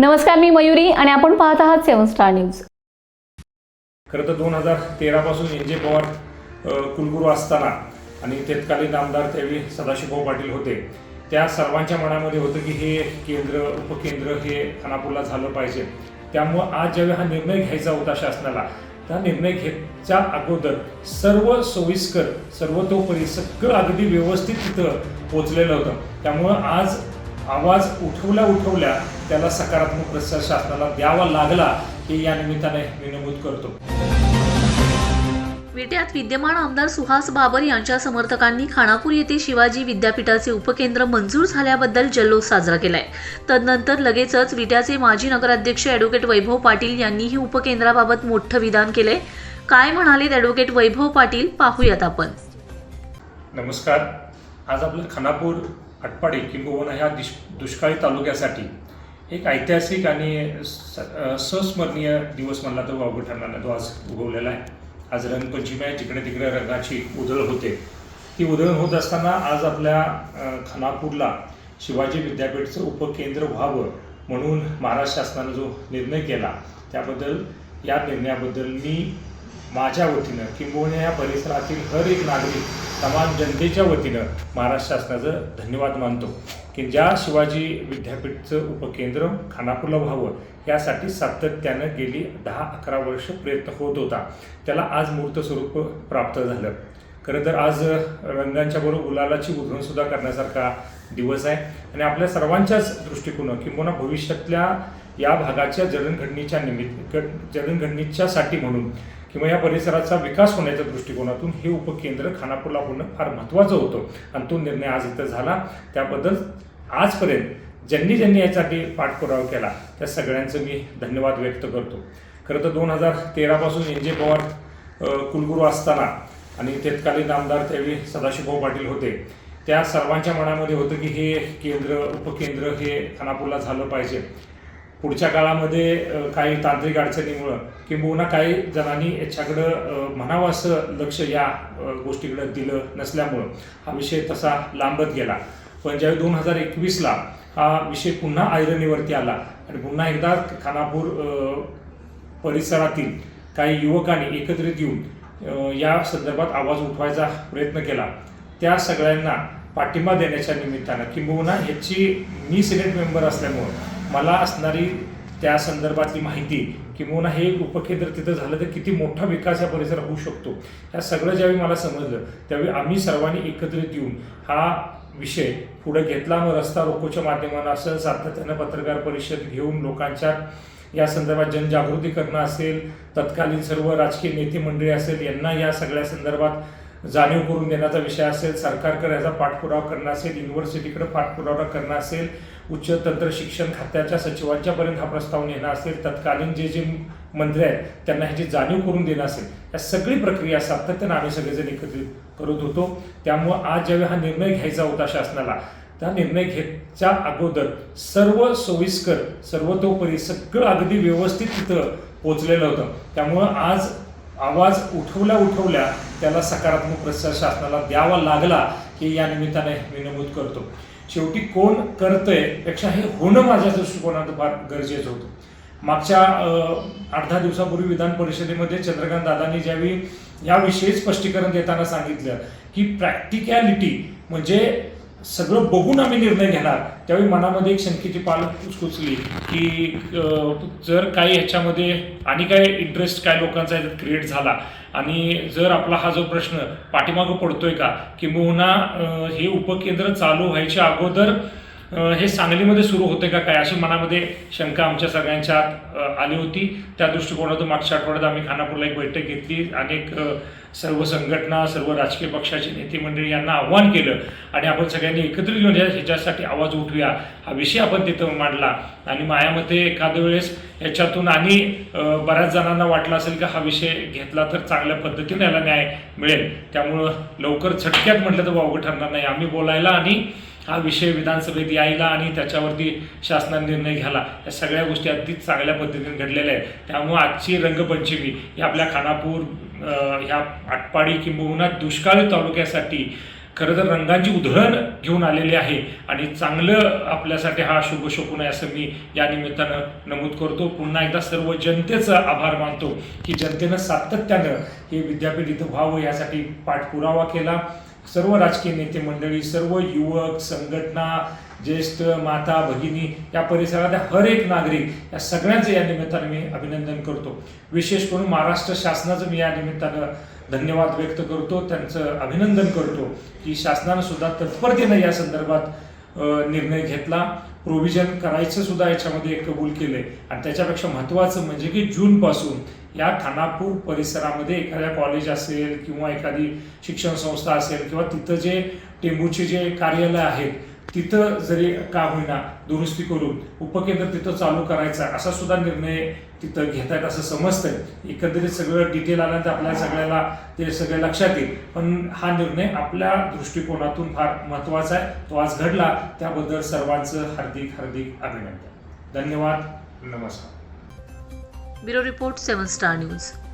नमस्कार मी मयुरी आणि आपण पाहत आहात सेवन स्टार न्यूज. खरं तर दोन हजार तेरापासून एन जे पवार कुलगुरू असताना आणि तत्कालीन आमदार त्यावेळी सदाशिवभाऊ पाटील होते त्या सर्वांच्या मनामध्ये होतं की हे केंद्र उपकेंद्र हे खानापूरला झालं पाहिजे. त्यामुळं आज ज्यावेळी हा निर्णय घ्यायचा होता शासनाला त्या निर्णय घ्यायच्या अगोदर सर्व सोयीस्कर सर्वतोपरी सगळं अगदी व्यवस्थित तिथं पोचलेलं होतं. त्यामुळं आज आवाज उठवल्या उठवल्या त्याला सकारात्मक प्रतिसाद शासनाला द्यावा लागला हे या निमित्ताने मी नमूद करतो. विट्यात विद्यमान आमदार सुहास बाबर यांच्या समर्थकांनी खानापूर येथे शिवाजी विद्यापीठाचे उपकेंद्र मंजूर झाल्याबद्दल जल्लोष साजरा केलाय. तदनंतर लगेचच विट्याचे माजी नगराध्यक्ष ॲडव्होकेट वैभव पाटील यांनीही उपकेंद्राबाबत मोठं विधान केलंय. काय म्हणालेत ॲडव्होकेट वैभव पाटील? पाहूयात आपण. नमस्कार. आज आपलं खानापूर आटपाडी किंबहुना ह्या दिश दुष्काळी तालुक्यासाठी एक ऐतिहासिक आणि संस्मरणीय दिवस म्हणला तर वावगं ठरणार नाही. तो आज उगवलेला आहे. आज रंगपंचमी आहे. जिकडे तिकडे रंगाची उधळ होते. ती उधळण होत असताना आज आपल्या खानापूरला शिवाजी विद्यापीठचं उपकेंद्र व्हावं म्हणून महाराष्ट्र शासनानं जो निर्णय केला त्याबद्दल या निर्णयाबद्दल मी माझ्या वतीनं किंबहुना या परिसरातील हर एक नागरिक तमाम जनतेच्या वतीनं महाराष्ट्र शासनाचं धन्यवाद मानतो की ज्या शिवाजी विद्यापीठचं उपकेंद्र खानापूरला व्हावं यासाठी सातत्यानं गेली दहा अकरा वर्ष प्रयत्न होत होता. त्याला आज मूर्त स्वरूप प्राप्त झालं. खरं तर आज रंगांच्या बरोबर गुलालाची उधळणसुद्धा करण्यासारखा दिवस आहे. आणि आपल्या सर्वांच्याच दृष्टिकोनं किंबहुना भविष्यातल्या या भागाच्या जडणघडणीच्या निमित्त जडणघडणीच्यासाठी म्हणून किंवा या परिसराचा विकास होण्याच्या दृष्टिकोनातून हे उपकेंद्र खानापूरला होणं फार महत्त्वाचं होतं. आणि तो निर्णय आज इथं झाला. त्याबद्दल आजपर्यंत ज्यांनी ज्यांनी यासाठी पाठपुरावा केला त्या सगळ्यांचं मी धन्यवाद व्यक्त करतो. खरं तर दोन हजार तेरापासून एन जे पवार कुलगुरू असताना आणि तत्कालीन आमदार त्यावेळी सदाशिवभाऊ पाटील होते त्या सर्वांच्या मनामध्ये होतं की हे केंद्र उपकेंद्र हे खानापूरला झालं पाहिजे. पुढच्या काळामध्ये काही तांत्रिक अडचणीमुळं किंबहुना काही जणांनी याच्याकडं म्हणावं असं लक्ष या गोष्टीकडे गोष्टीकडं दिलं नसल्यामुळं हा विषय तसा लांबत गेला. पण ज्यावेळी दोन हजार एकवीसला हा विषय पुन्हा ऐरणीवरती आला आणि पुन्हा एकदा खानापूर परिसरातील काही युवकांनी एकत्रित येऊन या संदर्भात आवाज उठवायचा प्रयत्न केला. त्या सगळ्यांना पाठिंबा देण्याच्या निमित्तानं किंबहुना ह्याची मी सिनेट मेंबर असल्यामुळं मला असणारी त्या संदर्भातली माहिती किंवा हे उपकेंद्र तिथं झालं तर किती मोठा विकास या परिसरात होऊ शकतो? या सगळं ज्यावेळी मला समजलं त्यावेळी आम्ही सर्वांनी एकत्रित येऊन हा विषय पुढे घेतला. मग रस्ता रोकोच्या माध्यमानं असं सातत्यानं पत्रकार परिषद घेऊन लोकांच्या या संदर्भात जनजागृती करणं असेल तत्कालीन सर्व राजकीय नेते मंडळी असेल यांना या सगळ्या संदर्भात जाणीव करून देण्याचा विषय असेल सरकारकडे याचा पाठपुरावा करणं असेल युनिव्हर्सिटीकडे पाठपुरावा करणं असेल उच्च तंत्र शिक्षण खात्याच्या सचिवांच्यापर्यंत हा प्रस्ताव नेणं असेल तत्कालीन जे जे मंत्री आहेत त्यांना ह्याची जाणीव करून देणं असेल या सगळी प्रक्रिया सातत्यानं आम्ही सगळेजण एकत्रित करत होतो. त्यामुळं आज ज्यावेळी हा निर्णय घ्यायचा होता शासनाला त्या निर्णय घेतच्या अगोदर सर्व सोयीस्कर सर्वतोपरी सगळं अगदी व्यवस्थित तिथं पोचलेलं होतं. त्यामुळं आज आवाज उठवल्या उठवल्या त्याला सकारात्मक प्रसार शासनाला द्यावा लागला हे या निमित्ताने मी नमूद करतो. शेवटी कोण करतंयपेक्षा हे होणं माझ्या दृष्टिकोनातून फार गरजेचं होतं. मागच्या आठ दहा दिवसापूर्वी विधान परिषदेमध्ये चंद्रकांत दादांनी ज्यावेळी याविषयी स्पष्टीकरण देताना सांगितलं की प्रॅक्टिकॅलिटी म्हणजे सगळं बघून आम्ही निर्णय घेणार. त्यावेळी मनामध्ये एक शंकेची पाल कुचकुचली की जर काही ह्याच्यामध्ये आणि काय इंटरेस्ट काय लोकांचा याच्यात क्रिएट झाला आणि जर आपला हा जो प्रश्न पाठीमागं पडतोय का किंबहुना हे उपकेंद्र चालू व्हायच्या अगोदर हे सांगलीमध्ये सुरू होते का काय अशी मनामध्ये शंका आमच्या सगळ्यांच्या आली होती. त्या दृष्टिकोनातून मागच्या आठवड्यात आम्ही खानापूरला एक बैठक घेतली अनेक सर्व संघटना सर्व राजकीय पक्षाचे नेते मंडळी यांना आव्हान केलं आणि आपण सगळ्यांनी एकत्रित येऊन या- ह्याच्यासाठी आवाज उठूया हा विषय आपण तिथं मांडला. आणि मायामध्ये एखाद्या वेळेस याच्यातून आणि बऱ्याच जणांना वाटलं असेल की हा विषय घेतला तर चांगल्या पद्धतीने याला न्याय मिळेल. त्यामुळं लवकर झटक्यात म्हटलं तर वावगं ठरणार नाही. आम्ही बोलायला आणि हा विषय विधानसभेत यायला आणि त्याच्यावरती शासनाने निर्णय घ्यायला या सगळ्या गोष्टी अगदी चांगल्या पद्धतीने घडलेल्या आहेत. त्यामुळं आजची रंगपंचमी ही आपल्या खानापूर ह्या आटपाडी किंबहुना दुष्काळी तालुक्यासाठी खरं तर रंगांची उधळण घेऊन आलेली आहे आणि चांगलं आपल्यासाठी हा शुभ शकून आहे असं मी या निमित्तानं नमूद करतो. पुन्हा एकदा सर्व जनतेचा आभार मानतो की जनतेनं सातत्यानं हे विद्यापीठ इथं व्हावं यासाठी पाठपुरावा केला. सर्व राजकीय नेते मंडळी सर्व युवक संघटना ज्येष्ठ माता भगिनी या परिसरातल्या हर एक नागरिक या सगळ्यांचं या निमित्तानं मी अभिनंदन करतो. विशेष करून महाराष्ट्र शासनाचं मी या निमित्तानं धन्यवाद व्यक्त करतो त्यांचं अभिनंदन करतो की शासनानं सुद्धा तत्परतेनं या संदर्भात निर्णय घेतला. प्रोव्हिजन करायचं सुद्धा याच्यामध्ये कबूल केलंय. आणि त्याच्यापेक्षा महत्त्वाचं म्हणजे की जूनपासून या खानापूर परिसरामध्ये एखाद्या कॉलेज असेल किंवा एखादी शिक्षण संस्था असेल किंवा तिथं जे टेंबूचे जे कार्यालय आहेत तिथं जरी का होईना दुरुस्ती करून उपकेंद्र तिथं चालू करायचा असा सुद्धा निर्णय तिथं घेतायत असं समजतंय. एकंदरीत सगळं डिटेल आल्यानंतर आपल्याला सगळ्याला ते सगळे लक्षात येईल. पण हा निर्णय आपल्या दृष्टिकोनातून फार महत्त्वाचा आहे. तो आज घडला त्याबद्दल सर्वांचं हार्दिक हार्दिक अभिनंदन. धन्यवाद. नमस्कार. Bureau report seven star news.